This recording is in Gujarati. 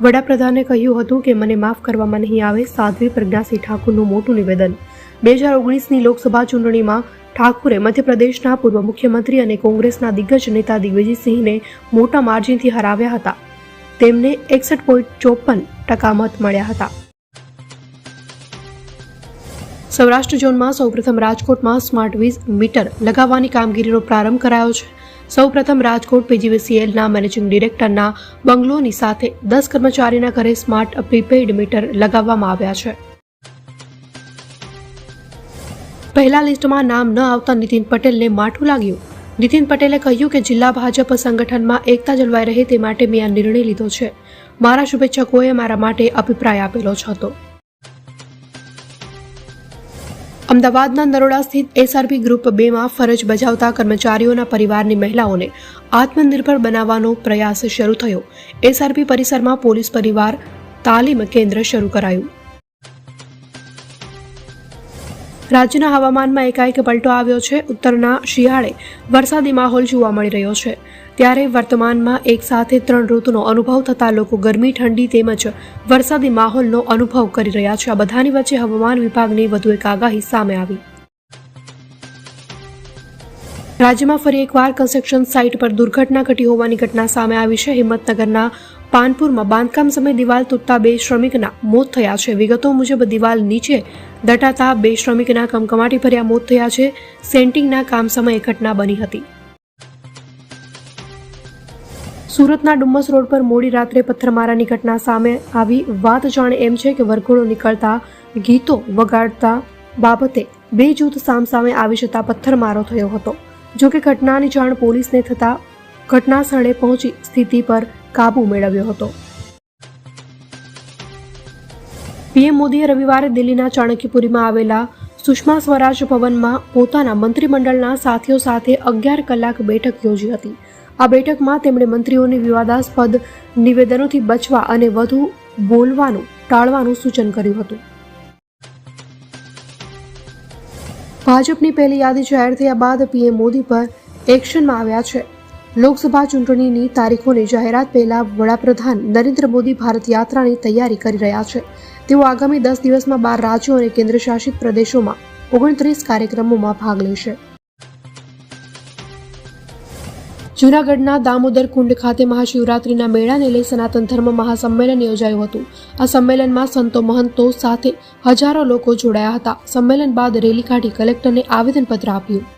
વડાપ્રધાને કહ્યું હતું કે, મને માફ કરવામાં નહીં આવે, સાધ્વી પ્રજ્ઞાસિંહ ઠાકુરનું મોટું નિવેદન. બે હજાર ઓગણીસની લોકસભા ચૂંટણીમાં ઠાકુરે મધ્યપ્રદેશના પૂર્વ મુખ્યમંત્રી અને કોંગ્રેસના દિગ્ગજ નેતા દિગ્વિજયસિંહને મોટા માર્જિનથી હરાવ્યા હતા. તેમને એકસઠ પોઈન્ટ ચોપન ટકા મત મળ્યા હતા. સૌરાષ્ટ્ર ઝોનમાં સૌપ્રથમ રાજકોટમાં સ્માર્ટ વીજ મીટર લગાવવાની કામગીરીનો પ્રારંભ કરાયો છે. સૌપ્રથમ રાજકોટ પીજીવીસીએલના મેનેજિંગ ડિરેક્ટરના બંગલોની સાથે દસ કર્મચારીના ઘરે સ્માર્ટ પ્રીપેઇડ મીટર લગાવવામાં આવ્યા છે. પહેલા લિસ્ટમાં નામ ન આવતા નીતિન પટેલને માઠું લાગ્યું. નીતિન પટેલે કહ્યું કે જિલ્લા ભાજપ સંગઠનમાં એકતા જળવાઈ રહે તે માટે મેં આ નિર્ણય લીધો છે. મારા શુભેચ્છકોએ મારા માટે અભિપ્રાય આપેલો હતો. અમદાવાદના નરોડા સ્થિત એસઆરપી ગ્રુપ બેમાં ફરજ બજાવતા કર્મચારીઓના પરિવારની મહિલાઓને આત્મનિર્ભર બનાવવાનો પ્રયાસ શરૂ થયો. એસઆરપી પરિસરમાં પોલીસ પરિવાર તાલીમ કેન્દ્ર શરૂ કરાયું. રાજ્યના હવામાનમાં એકાએક પલટો આવ્યો છે. ઉત્તરના શિયાળે વરસાદી માહોલ જોવા મળી રહ્યો છે. ત્યારે વર્તમાનમાં એક સાથે ત્રણ ઋતુનો અનુભવ થતા લોકો ગરમી, ઠંડી તેમજ વરસાદી માહોલનો અનુભવ કરી રહ્યા છે. આ બધાની વચ્ચે હવામાન વિભાગની વધુ એક આગાહી સામે આવી. રાજ્યમાં ફરી એકવાર કન્સ્ટ્રક્શન સાઇટ પર દુર્ઘટના ઘટી હોવાની ઘટના સામે આવી છે. હિંમતનગરના પાનપુરમાં બાંધકામ સમયે દિવાલ તૂટતા બે શ્રમિકના મોત થયા છે. વિગતો મુજબ, દિવાલ નીચે દટાતા બે શ્રમિકના કમકમાટી ભર્યા મોત થયા છે. સેન્ટિંગના કામ સમયે ઘટના બની હતી. સુરતના ડુમ્મસ રોડ પર મોડી રાત્રે પથ્થરમારાની ઘટના સામે આવી વાત જાણે એમ છે કે વરઘોડો નીકળતા, ગીતો વગાડતા બાબતે બે જૂથ સામસામે આવી જતા પથ્થરમારો થયો હતો. જો કે ઘટનાની જાણ પોલીસને થતા ઘટના સ્થળે પહોંચી સ્થિતિ પર કાબુ મેળવ્યો હતો. પીએમ મોદીએ રવિવારે દિલ્હીના ચાણક્યપુરીમાં આવેલા સુષ્મા સ્વરાજ ભવનમાં પોતાના મંત્રીમંડળના સાથીઓ સાથે અગિયાર કલાક બેઠક યોજી હતી. આ બેઠકમાં તેમણે મંત્રીઓને વિવાદાસ્પદ નિવેદનોથી બચવા અને વધુ બોલવાનું, ટાળવાનું સૂચન કર્યું હતું. ભાજપની પહેલી યાદી જાહેર થયા બાદ પીએમ મોદી પર એક્શનમાં આવ્યા છે. લોકસભા ચૂંટણીની તારીખોની જાહેરાત પહેલા વડાપ્રધાન નરેન્દ્ર મોદી ભારત યાત્રાની તૈયારી કરી રહ્યા છે. તેઓ આગામી દસ દિવસમાં બાર રાજ્યો અને કેન્દ્રશાસિત પ્રદેશોમાં ઓગણત્રીસ કાર્યક્રમોમાં ભાગ લેશે. જૂનાગઢના દામોદર કુંડ ખાતે મહાશિવરાત્રિના મેળાને લઈ સનાતન ધર્મ મહાસંમેલન યોજાયું હતું. આ સંમેલનમાં સંતો મહંતો સાથે હજારો લોકો જોડાયા હતા. સંમેલન બાદ રેલી કાઢી કલેક્ટરને આવેદનપત્ર આપ્યું.